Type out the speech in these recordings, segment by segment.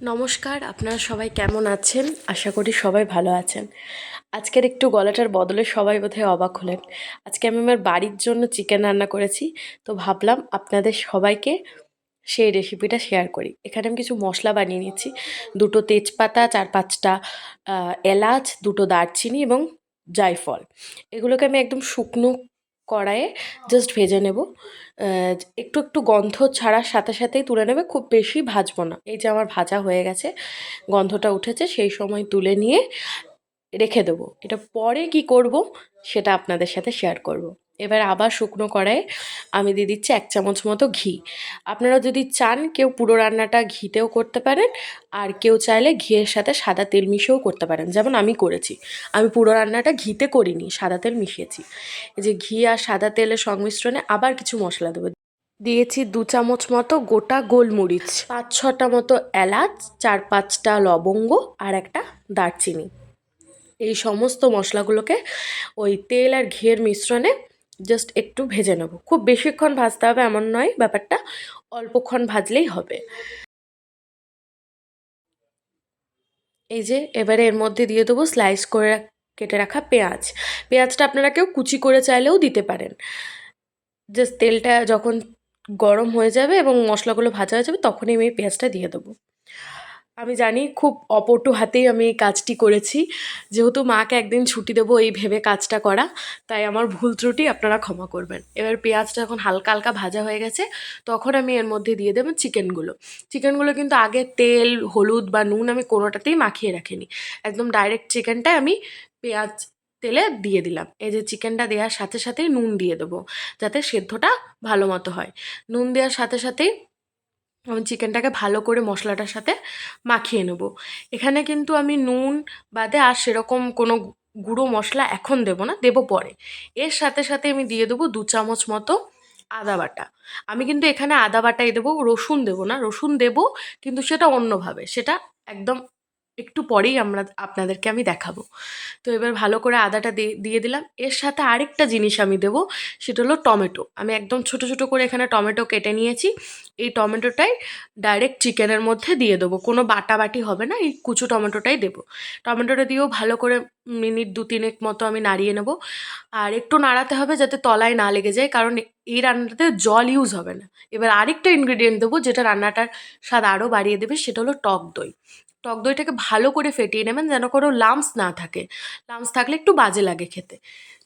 নমস্কার, আপনারা সবাই কেমন আছেন? আশা করি সবাই ভালো আছেন। আজকের একটু গলাটার বদলে সবাই বোধহয় অবাক হলেন। আজকে আমি আমার বাড়ির জন্য চিকেন রান্না করেছি, তো ভাবলাম আপনাদের সবাইকে সেই রেসিপিটা শেয়ার করি। এখানে আমি কিছু মশলা বানিয়ে নিয়েছি। দুটো তেজপাতা, চার পাঁচটা এলাচ, দুটো দারচিনি এবং জায়ফল। এগুলোকে আমি একদম শুকনো কড়াইয়ে জাস্ট ভেজে নেব। একটু একটু গন্ধ ছাড়ার সাথে সাথেই তুলে নেবে, খুব বেশি ভাজবো না। এই যে আমার ভাজা হয়ে গেছে, গন্ধটা উঠেছে, সেই সময় তুলে নিয়ে রেখে দেবো। এটা পরে কি করব, সেটা আপনাদের সাথে শেয়ার করব। এবার আবার শুকনো কড়াইয়ে আমি দিয়ে দিচ্ছি এক চামচ মতো ঘি। আপনারা যদি চান কেউ পুরো রান্নাটা ঘিতেও করতে পারেন, আর কেউ চাইলে ঘিয়ের সাথে সাদা তেল মিশিয়েও করতে পারেন। যেমন আমি করেছি। আমি পুরো রান্নাটা ঘিতে করিনি, সাদা তেল মিশিয়েছি। এই যে ঘি আর সাদা তেলের সংমিশ্রণে আবার কিছু মশলা দেবো। দিয়েছি দু চামচ মতো গোটা গোলমরিচ, পাঁচ ছটা মতো এলাচ, চার পাঁচটা লবঙ্গ আর একটা দারচিনি। এই সমস্ত মশলাগুলোকে ওই তেল আর ঘিয়ের মিশ্রণে জাস্ট একটু ভেজে নেব। খুব বেশিক্ষণ ভাজতে হবে এমন নয়, ব্যাপারটা অল্পক্ষণ ভাজলেই হবে। এই যে, এবারে এর মধ্যে দিয়ে দেবো স্লাইস করে কেটে রাখা পেঁয়াজ। পেঁয়াজটা আপনারা কেউ কুচি করে চাইলেও দিতে পারেন। জাস্ট তেলটা যখন গরম হয়ে যাবে এবং মশলাগুলো ভাজা হয়ে যাবে, তখনই আমি পেঁয়াজটা দিয়ে দেবো। আমি জানি খুব অপটু হাতেই আমি এই কাজটি করেছি। যেহেতু মাকে একদিন ছুটি দেবো এই ভেবে কাজটা করা, তাই আমার ভুল ত্রুটি আপনারা ক্ষমা করবেন। এবার পেঁয়াজটা যখন হালকা হালকা ভাজা হয়ে গেছে, তখন আমি এর মধ্যে দিয়ে দেবো চিকেনগুলো। চিকেনগুলো কিন্তু আগে তেল, হলুদ বা নুন আমি কোনোটাতেই মাখিয়ে রাখিনি। একদম ডাইরেক্ট চিকেনটা আমি পেঁয়াজ তেলে দিয়ে দিলাম। এই যে চিকেনটা দেওয়ার সাথে সাথেই নুন দিয়ে দেবো, যাতে সেদ্ধটা ভালো মতো হয়। নুন দেওয়ার সাথে সাথেই চিকেনটাকে ভালো করে মশলাটার সাথে মাখিয়ে নেব। এখানে কিন্তু আমি নুন বাদে আর সেরকম কোনো গুঁড়ো মশলা এখন দেব না, দেব পরে। এর সাথে সাথে আমি দিয়ে দেবো দু চামচ মতো আদা বাটা। আমি কিন্তু এখানে আদা বাটাই দেবো, রসুন দেবো না, রসুন দেবো কিন্তু সেটা অন্যভাবে, সেটা একদম একটু পরেই আমরা আপনাদেরকে আমি দেখাবো। তো এবার ভালো করে আদাটা দিয়ে দিলাম। এর সাথে আরেকটা জিনিস আমি দেবো, সেটা হলো টমেটো। আমি একদম ছোট ছোট করে এখানে টমেটো কেটে নিয়েছি। এই টমেটোটাই ডাইরেক্ট চিকেনের মধ্যে দিয়ে দেবো। কোনো বাটাবাটি হবে না, এই কুচু টমেটোটাই দেবো। টমেটোটা দিয়েও ভালো করে মিনিট দু তিনেক মতো আমি নাড়িয়ে নেব। আর একটু নাড়াতে হবে যাতে তলায় না লেগে যায়, কারণ এই রান্নাটাতে জল ইউজ হবে না। এবার আরেকটা ইনগ্রিডিয়েন্ট দেবো, যেটা রান্নাটার স্বাদ আরও বাড়িয়ে দেবে, সেটা হলো টক দই। টক দইটাকে ভালো করে ফেটিয়ে নেবেন যেন কোনো লাম্পস না থাকে। লাম্পস থাকলে একটু বাজে লাগে খেতে।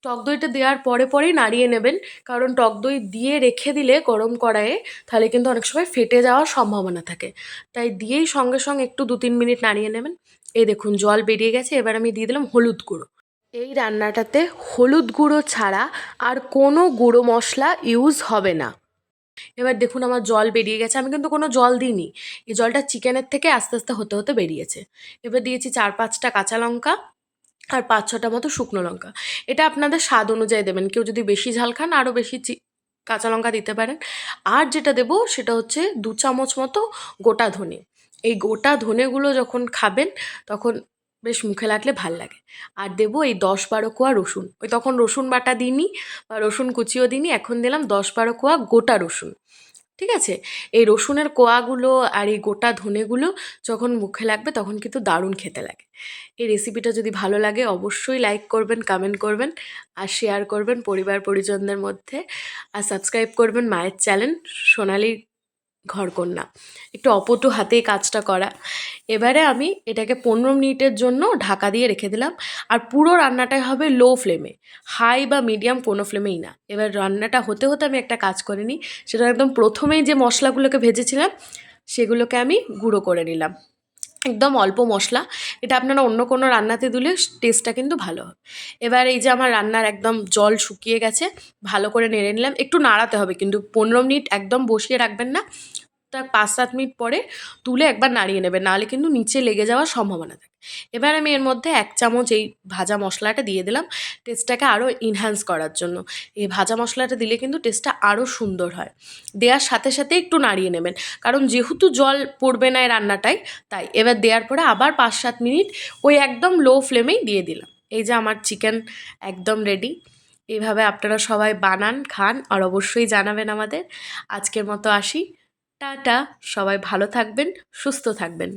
টক দইটা দেওয়ার পরে পরেই নাড়িয়ে নেবেন। কারণ টক দই দিয়ে রেখে দিলে গরম কড়াইয়ে তাহলে কিন্তু অনেক সময় ফেটে যাওয়ার সম্ভাবনা থাকে। তাই দিয়েই সঙ্গে সঙ্গে একটু দু তিন মিনিট নাড়িয়ে নেবেন। এই দেখুন, জল বেরিয়ে গেছে। এবার আমি দিয়ে দিলাম হলুদ গুঁড়ো। এই রান্নাটাতে হলুদ গুঁড়ো ছাড়া আর কোনো গুঁড়ো মশলা ইউজ হবে না। এবার দেখুন আমার জল বেরিয়ে গেছে, আমি কিন্তু কোনো জল দিইনি। এই জলটা চিকেনের থেকে আস্তে আস্তে হতে হতে বেরিয়েছে। এবার দিয়েছি চার পাঁচটা কাঁচা লঙ্কা আর পাঁচ ছটা মতো শুকনো লঙ্কা। এটা আপনাদের স্বাদ অনুযায়ী দেবেন, কেউ যদি বেশি ঝাল খান আরও বেশি কাঁচা লঙ্কা দিতে পারেন। আর যেটা দেবো সেটা হচ্ছে দু চামচ মতো গোটা ধনে। এই গোটা ধনেগুলো যখন খাবেন তখন বেশ মুখে লাগলে ভালো লাগে। আর দেবো এই দশ বারো কোয়া রসুন। ওই তখন রসুন বাটা দিইনি বা রসুন কুচিও দিইনি, এখন দিলাম দশ বারো কোয়া গোটা রসুন। ঠিক আছে? এই রসুনের কোয়াগুলো আর এই গোটা ধনেগুলো যখন মুখে লাগবে তখন কিন্তু দারুণ খেতে লাগে। এই রেসিপিটা যদি ভালো লাগে অবশ্যই লাইক করবেন কমেন্ট করবেন আর শেয়ার করবেন পরিবার পরিজনদের মধ্যে। আর সাবস্ক্রাইব করবেন মায়ের চ্যানেল সোনালি ঘরকন্যা। একটু অপটু হাতে কাজটা করা। এবারে আমি এটাকে পনেরো মিনিটের জন্য ঢাকা দিয়ে রেখে দিলাম। আর পুরো রান্নাটাই হবে লো ফ্লেমে। হাই বা মিডিয়াম কোনো ফ্লেমেই না। এবার রান্নাটা হতে হতে আমি একটা কাজ করে নিই। সেটা একদম প্রথমেই যে মশলাগুলোকে ভেজেছিলাম, সেগুলোকে আমি গুঁড়ো করে নিলাম। একদম অল্প মশলা। এটা আপনারা অন্য কোনো রান্নাতে দিলে টেস্টটা কিন্তু ভালো হবে। এবার এই যে আমার রান্নার একদম জল শুকিয়ে গেছে, ভালো করে নেড়ে নিলাম। একটু নাড়াতে হবে কিন্তু পনেরো মিনিট একদম বসিয়ে রাখবেন না। তার পাঁচ সাত মিনিট পরে তুলে একবার নাড়িয়ে নেবেন নাহলে কিন্তু নিচে লেগে যাওয়ার সম্ভাবনা থাকে। এবার আমি এর মধ্যে এক চামচ এই ভাজা মশলাটা দিয়ে দিলাম টেস্টটাকে আরও ইনহ্যান্স করার জন্য। এই ভাজা মশলাটা দিলে কিন্তু টেস্টটা আরও সুন্দর হয়। দেওয়ার সাথে সাথে একটু নাড়িয়ে নেবেন, কারণ যেহেতু জল পড়বে না এই রান্নাটাই তাই এবার দেওয়ার পরে আবার পাঁচ সাত মিনিট ওই একদম লো ফ্লেমেই দিয়ে দিলাম। এই যে আমার চিকেন একদম রেডি এইভাবে আপনারা সবাই বানান, খান, আর অবশ্যই জানাবেন আমাদের। আজকের মতো আসি। টাটা সবাই ভালো থাকবেন সুস্থ থাকবেন।